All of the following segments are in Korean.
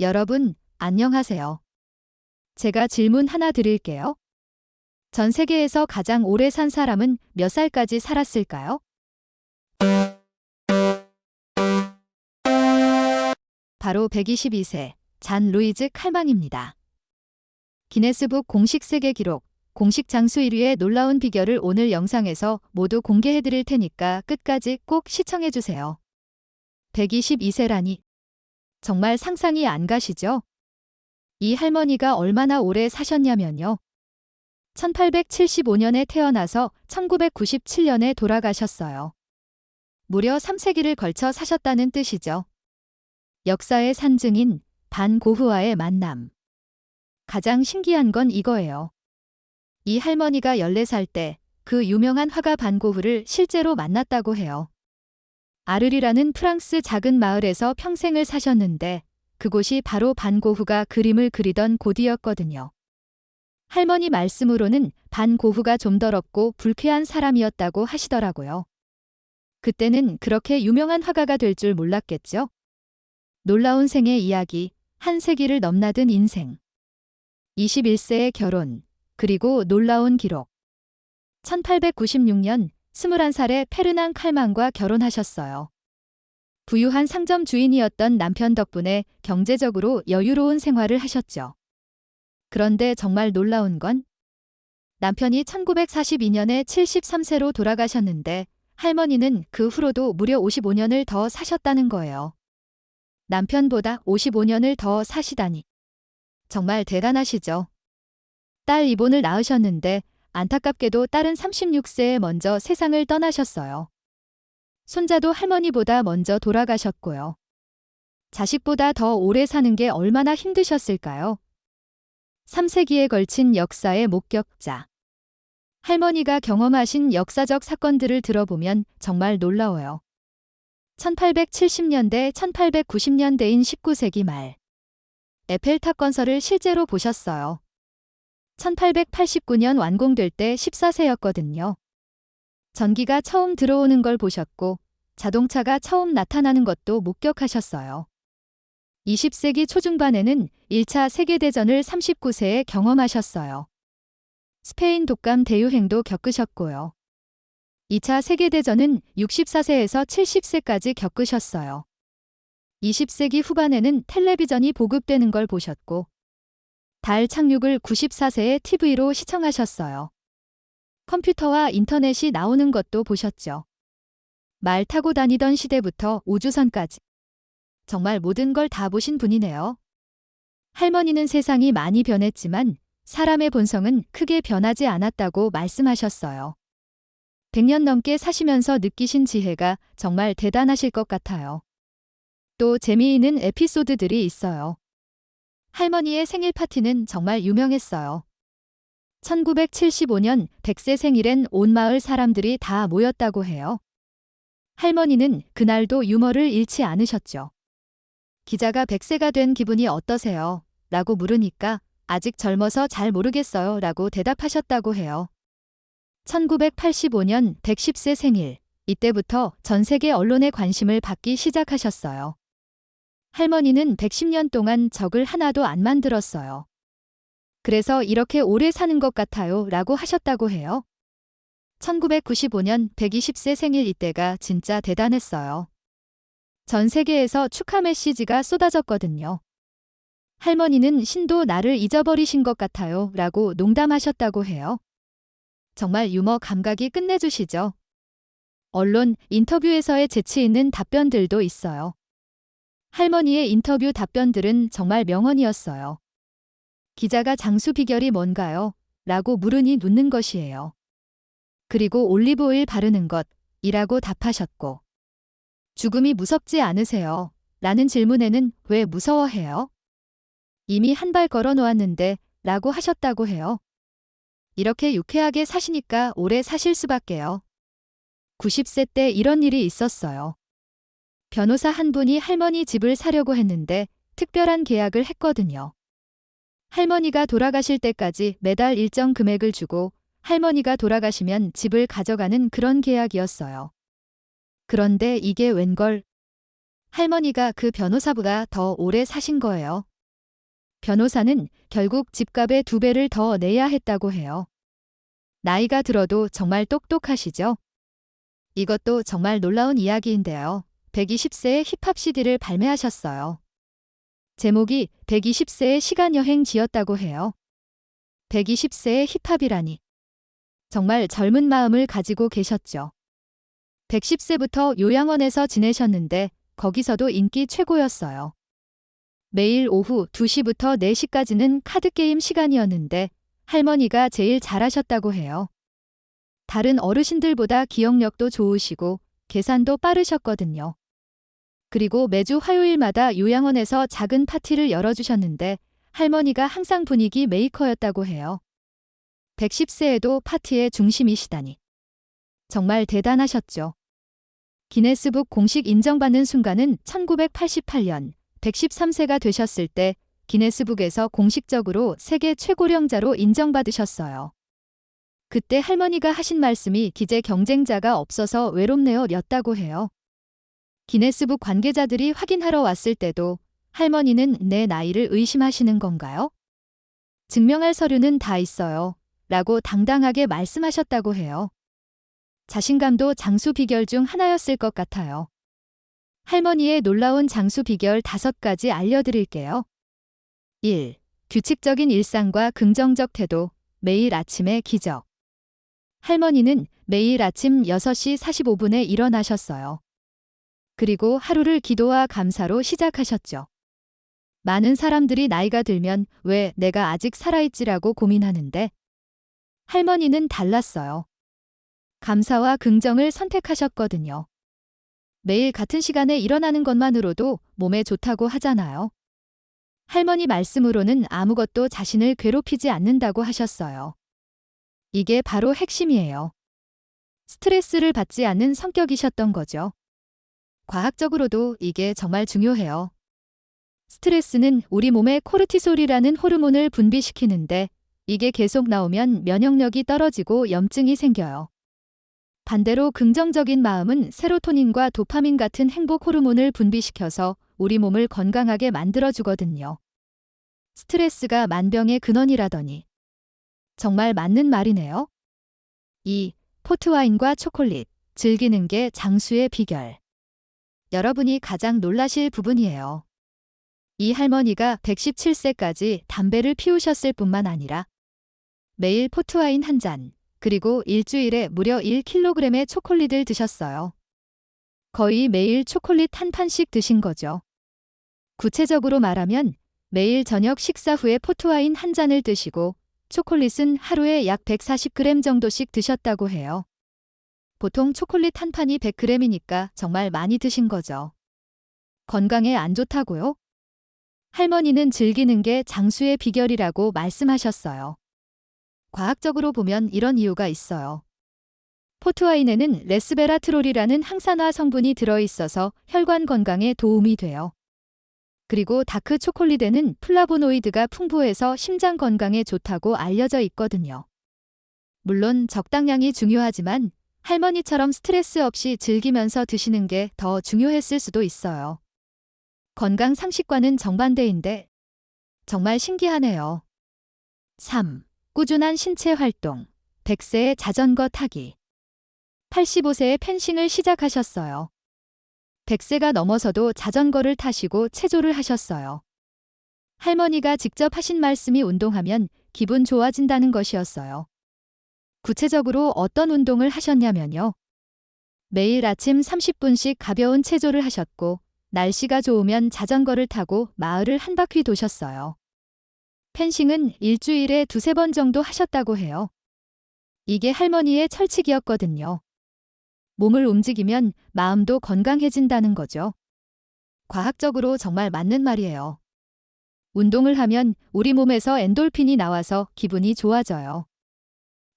여러분, 안녕하세요. 제가 질문 하나 드릴게요. 전 세계에서 가장 오래 산 사람은 몇 살까지 살았을까요? 바로 122세, 잔 루이즈 칼망입니다. 기네스북 공식 세계 기록, 공식 장수 1위의 놀라운 비결을 오늘 영상에서 모두 공개해 드릴 테니까 끝까지 꼭 시청해 주세요. 122세라니. 정말 상상이 안 가시죠? 이 할머니가 얼마나 오래 사셨냐면요. 1875년에 태어나서 1997년에 돌아가셨어요. 무려 3세기를 걸쳐 사셨다는 뜻이죠. 역사의 산증인 반고흐와의 만남. 가장 신기한 건 이거예요. 이 할머니가 14살 때 그 유명한 화가 반고흐를 실제로 만났다고 해요. 아르리라는 프랑스 작은 마을에서 평생을 사셨는데 그곳이 바로 반고흐가 그림을 그리던 곳이었거든요. 할머니 말씀으로는 반고흐가 좀 더럽고 불쾌한 사람이었다고 하시더라고요. 그때는 그렇게 유명한 화가가 될 줄 몰랐겠죠? 놀라운 생의 이야기, 한 세기를 넘나든 인생. 21세의 결혼, 그리고 놀라운 기록. 1896년 21살에 페르난 칼만과 결혼하셨어요. 부유한 상점 주인이었던 남편 덕분에 경제적으로 여유로운 생활을 하셨죠. 그런데 정말 놀라운 건 남편이 1942년에 73세로 돌아가셨는데 할머니는 그 후로도 무려 55년을 더 사셨다는 거예요. 남편보다 55년을 더 사시다니. 정말 대단하시죠? 딸 이본을 낳으셨는데 안타깝게도 딸은 36세에 먼저 세상을 떠나셨어요. 손자도 할머니보다 먼저 돌아가셨고요. 자식보다 더 오래 사는 게 얼마나 힘드셨을까요? 3세기에 걸친 역사의 목격자. 할머니가 경험하신 역사적 사건들을 들어보면 정말 놀라워요. 1870년대, 1890년대인 19세기 말. 에펠탑 건설을 실제로 보셨어요. 1889년 완공될 때 14세였거든요. 전기가 처음 들어오는 걸 보셨고 자동차가 처음 나타나는 것도 목격하셨어요. 20세기 초중반에는 1차 세계대전을 39세에 경험하셨어요. 스페인 독감 대유행도 겪으셨고요. 2차 세계대전은 64세에서 70세까지 겪으셨어요. 20세기 후반에는 텔레비전이 보급되는 걸 보셨고, 달 착륙을 94세에 TV로 시청하셨어요. 컴퓨터와 인터넷이 나오는 것도 보셨죠. 말 타고 다니던 시대부터 우주선까지. 정말 모든 걸 다 보신 분이네요. 할머니는 세상이 많이 변했지만 사람의 본성은 크게 변하지 않았다고 말씀하셨어요. 100년 넘게 사시면서 느끼신 지혜가 정말 대단하실 것 같아요. 또 재미있는 에피소드들이 있어요. 할머니의 생일 파티는 정말 유명했어요. 1975년 100세 생일엔 온 마을 사람들이 다 모였다고 해요. 할머니는 그날도 유머를 잃지 않으셨죠. 기자가 100세가 된 기분이 어떠세요? 라고 물으니까 아직 젊어서 잘 모르겠어요. 라고 대답하셨다고 해요. 1985년 110세 생일. 이때부터 전 세계 언론의 관심을 받기 시작하셨어요. 할머니는 110년 동안 적을 하나도 안 만들었어요. 그래서 이렇게 오래 사는 것 같아요. 라고 하셨다고 해요. 1995년 120세 생일 이때가 진짜 대단했어요. 전 세계에서 축하 메시지가 쏟아졌거든요. 할머니는 신도 나를 잊어버리신 것 같아요. 라고 농담하셨다고 해요. 정말 유머 감각이 끝내주시죠. 언론 인터뷰에서의 재치 있는 답변들도 있어요. 할머니의 인터뷰 답변들은 정말 명언이었어요. 기자가 장수 비결이 뭔가요? 라고 물으니 묻는 것이에요. 그리고 올리브오일 바르는 것, 이라고 답하셨고. 죽음이 무섭지 않으세요? 라는 질문에는 왜 무서워해요? 이미 한 발 걸어 놓았는데, 라고 하셨다고 해요. 이렇게 유쾌하게 사시니까 오래 사실 수밖에요. 90세 때 이런 일이 있었어요. 변호사 한 분이 할머니 집을 사려고 했는데 특별한 계약을 했거든요. 할머니가 돌아가실 때까지 매달 일정 금액을 주고 할머니가 돌아가시면 집을 가져가는 그런 계약이었어요. 그런데 이게 웬걸? 할머니가 그 변호사보다 더 오래 사신 거예요. 변호사는 결국 집값의 두 배를 더 내야 했다고 해요. 나이가 들어도 정말 똑똑하시죠? 이것도 정말 놀라운 이야기인데요. 120세에 힙합 CD를 발매하셨어요. 제목이 120세의 시간여행지였다고 해요. 120세의 힙합이라니. 정말 젊은 마음을 가지고 계셨죠. 110세부터 요양원에서 지내셨는데 거기서도 인기 최고였어요. 매일 오후 2시부터 4시까지는 카드게임 시간이었는데 할머니가 제일 잘하셨다고 해요. 다른 어르신들보다 기억력도 좋으시고 계산도 빠르셨거든요. 그리고 매주 화요일마다 요양원에서 작은 파티를 열어주셨는데 할머니가 항상 분위기 메이커였다고 해요. 110세에도 파티의 중심이시다니. 정말 대단하셨죠. 기네스북 공식 인정받는 순간은 1988년 113세가 되셨을 때 기네스북에서 공식적으로 세계 최고령자로 인정받으셨어요. 그때 할머니가 하신 말씀이 기재 경쟁자가 없어서 외롭네요 였다고 해요. 기네스북 관계자들이 확인하러 왔을 때도 할머니는 내 나이를 의심하시는 건가요? 증명할 서류는 다 있어요. 라고 당당하게 말씀하셨다고 해요. 자신감도 장수 비결 중 하나였을 것 같아요. 할머니의 놀라운 장수 비결 다섯 가지 알려드릴게요. 1. 규칙적인 일상과 긍정적 태도, 매일 아침의 기적. 할머니는 매일 아침 6시 45분에 일어나셨어요. 그리고 하루를 기도와 감사로 시작하셨죠. 많은 사람들이 나이가 들면 왜 내가 아직 살아있지라고 고민하는데 할머니는 달랐어요. 감사와 긍정을 선택하셨거든요. 매일 같은 시간에 일어나는 것만으로도 몸에 좋다고 하잖아요. 할머니 말씀으로는 아무것도 자신을 괴롭히지 않는다고 하셨어요. 이게 바로 핵심이에요. 스트레스를 받지 않는 성격이셨던 거죠. 과학적으로도 이게 정말 중요해요. 스트레스는 우리 몸에 코르티솔이라는 호르몬을 분비시키는데 이게 계속 나오면 면역력이 떨어지고 염증이 생겨요. 반대로 긍정적인 마음은 세로토닌과 도파민 같은 행복 호르몬을 분비시켜서 우리 몸을 건강하게 만들어주거든요. 스트레스가 만병의 근원이라더니. 정말 맞는 말이네요. 2. 포트와인과 초콜릿. 즐기는 게 장수의 비결. 여러분이 가장 놀라실 부분이에요. 이 할머니가 117세까지 담배를 피우셨을 뿐만 아니라 매일 포트와인 한 잔, 그리고 일주일에 무려 1kg의 초콜릿을 드셨어요. 거의 매일 초콜릿 한 판씩 드신 거죠. 구체적으로 말하면 매일 저녁 식사 후에 포트와인 한 잔을 드시고 초콜릿은 하루에 약 140g 정도씩 드셨다고 해요. 보통 초콜릿 한 판이 100g이니까 정말 많이 드신 거죠. 건강에 안 좋다고요? 할머니는 즐기는 게 장수의 비결이라고 말씀하셨어요. 과학적으로 보면 이런 이유가 있어요. 포트와인에는 레스베라트롤이라는 항산화 성분이 들어있어서 혈관 건강에 도움이 돼요. 그리고 다크 초콜릿에는 플라보노이드가 풍부해서 심장 건강에 좋다고 알려져 있거든요. 물론 적당량이 중요하지만 할머니처럼 스트레스 없이 즐기면서 드시는 게 더 중요했을 수도 있어요. 건강 상식과는 정반대인데 정말 신기하네요. 3. 꾸준한 신체 활동. 100세의 자전거 타기. 85세에 펜싱을 시작하셨어요. 100세가 넘어서도 자전거를 타시고 체조를 하셨어요. 할머니가 직접 하신 말씀이 운동하면 기분 좋아진다는 것이었어요. 구체적으로 어떤 운동을 하셨냐면요. 매일 아침 30분씩 가벼운 체조를 하셨고, 날씨가 좋으면 자전거를 타고 마을을 한 바퀴 도셨어요. 펜싱은 일주일에 두세 번 정도 하셨다고 해요. 이게 할머니의 철칙이었거든요. 몸을 움직이면 마음도 건강해진다는 거죠. 과학적으로 정말 맞는 말이에요. 운동을 하면 우리 몸에서 엔돌핀이 나와서 기분이 좋아져요.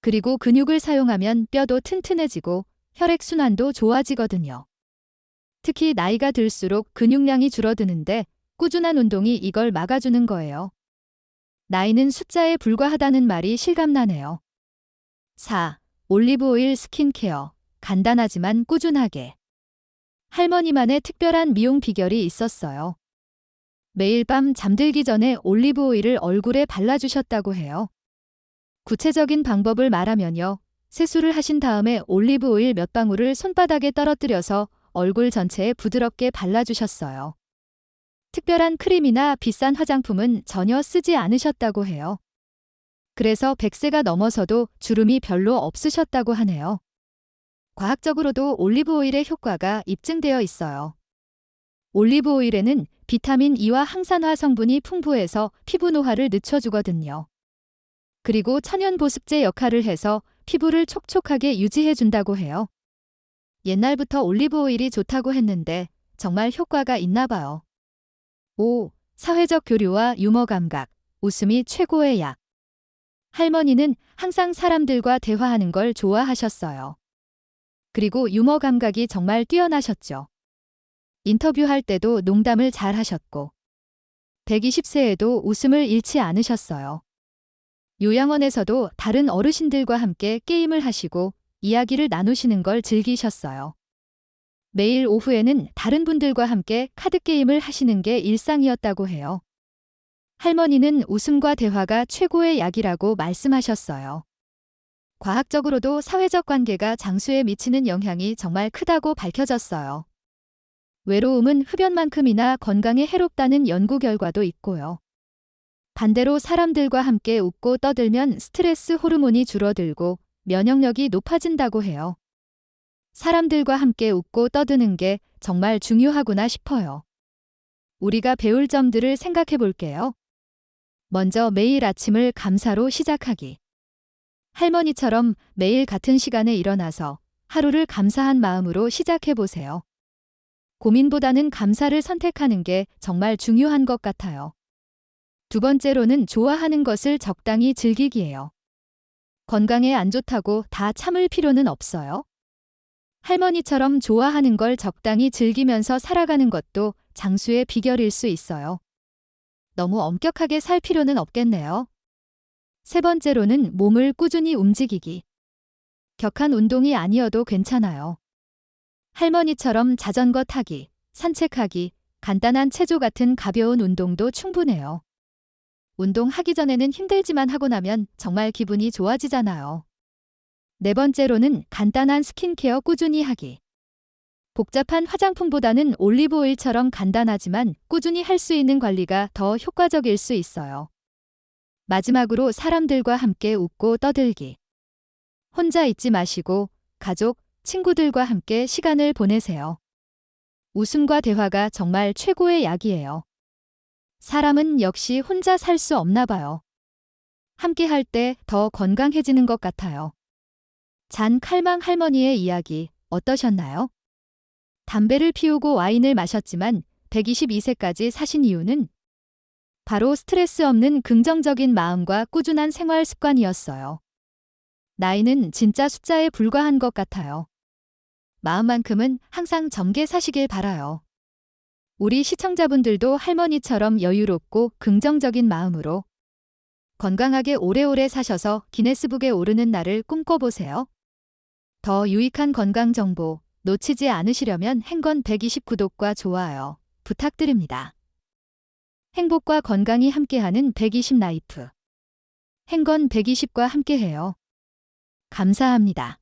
그리고 근육을 사용하면 뼈도 튼튼해지고 혈액순환도 좋아지거든요. 특히 나이가 들수록 근육량이 줄어드는데 꾸준한 운동이 이걸 막아주는 거예요. 나이는 숫자에 불과하다는 말이 실감나네요. 4. 올리브 오일 스킨케어. 간단하지만 꾸준하게. 할머니만의 특별한 미용 비결이 있었어요. 매일 밤 잠들기 전에 올리브 오일을 얼굴에 발라주셨다고 해요. 구체적인 방법을 말하면요. 세수를 하신 다음에 올리브 오일 몇 방울을 손바닥에 떨어뜨려서 얼굴 전체에 부드럽게 발라주셨어요. 특별한 크림이나 비싼 화장품은 전혀 쓰지 않으셨다고 해요. 그래서 100세가 넘어서도 주름이 별로 없으셨다고 하네요. 과학적으로도 올리브 오일의 효과가 입증되어 있어요. 올리브 오일에는 비타민 E와 항산화 성분이 풍부해서 피부 노화를 늦춰주거든요. 그리고 천연 보습제 역할을 해서 피부를 촉촉하게 유지해 준다고 해요. 옛날부터 올리브 오일이 좋다고 했는데 정말 효과가 있나 봐요. 5. 사회적 교류와 유머 감각. 웃음이 최고의 약. 할머니는 항상 사람들과 대화하는 걸 좋아하셨어요. 그리고 유머 감각이 정말 뛰어나셨죠. 인터뷰할 때도 농담을 잘 하셨고, 120세에도 웃음을 잃지 않으셨어요. 요양원에서도 다른 어르신들과 함께 게임을 하시고 이야기를 나누시는 걸 즐기셨어요. 매일 오후에는 다른 분들과 함께 카드게임을 하시는 게 일상이었다고 해요. 할머니는 웃음과 대화가 최고의 약이라고 말씀하셨어요. 과학적으로도 사회적 관계가 장수에 미치는 영향이 정말 크다고 밝혀졌어요. 외로움은 흡연만큼이나 건강에 해롭다는 연구 결과도 있고요. 반대로 사람들과 함께 웃고 떠들면 스트레스 호르몬이 줄어들고 면역력이 높아진다고 해요. 사람들과 함께 웃고 떠드는 게 정말 중요하구나 싶어요. 우리가 배울 점들을 생각해 볼게요. 먼저 매일 아침을 감사로 시작하기. 할머니처럼 매일 같은 시간에 일어나서 하루를 감사한 마음으로 시작해 보세요. 고민보다는 감사를 선택하는 게 정말 중요한 것 같아요. 두 번째로는 좋아하는 것을 적당히 즐기기예요. 건강에 안 좋다고 다 참을 필요는 없어요. 할머니처럼 좋아하는 걸 적당히 즐기면서 살아가는 것도 장수의 비결일 수 있어요. 너무 엄격하게 살 필요는 없겠네요. 세 번째로는 몸을 꾸준히 움직이기. 격한 운동이 아니어도 괜찮아요. 할머니처럼 자전거 타기, 산책하기, 간단한 체조 같은 가벼운 운동도 충분해요. 운동하기 전에는 힘들지만 하고 나면 정말 기분이 좋아지잖아요. 네 번째로는 간단한 스킨케어 꾸준히 하기. 복잡한 화장품보다는 올리브오일처럼 간단하지만 꾸준히 할 수 있는 관리가 더 효과적일 수 있어요. 마지막으로 사람들과 함께 웃고 떠들기. 혼자 있지 마시고 가족, 친구들과 함께 시간을 보내세요. 웃음과 대화가 정말 최고의 약이에요. 사람은 역시 혼자 살 수 없나 봐요. 함께 할 때 더 건강해지는 것 같아요. 잔 칼망 할머니의 이야기 어떠셨나요? 담배를 피우고 와인을 마셨지만 122세까지 사신 이유는 바로 스트레스 없는 긍정적인 마음과 꾸준한 생활 습관이었어요. 나이는 진짜 숫자에 불과한 것 같아요. 마음만큼은 항상 젊게 사시길 바라요. 우리 시청자분들도 할머니처럼 여유롭고 긍정적인 마음으로 건강하게 오래오래 사셔서 기네스북에 오르는 날을 꿈꿔보세요. 더 유익한 건강 정보 놓치지 않으시려면 행건 120 구독과 좋아요 부탁드립니다. 행복과 건강이 함께하는 120 라이프. 행건 120과 함께해요. 감사합니다.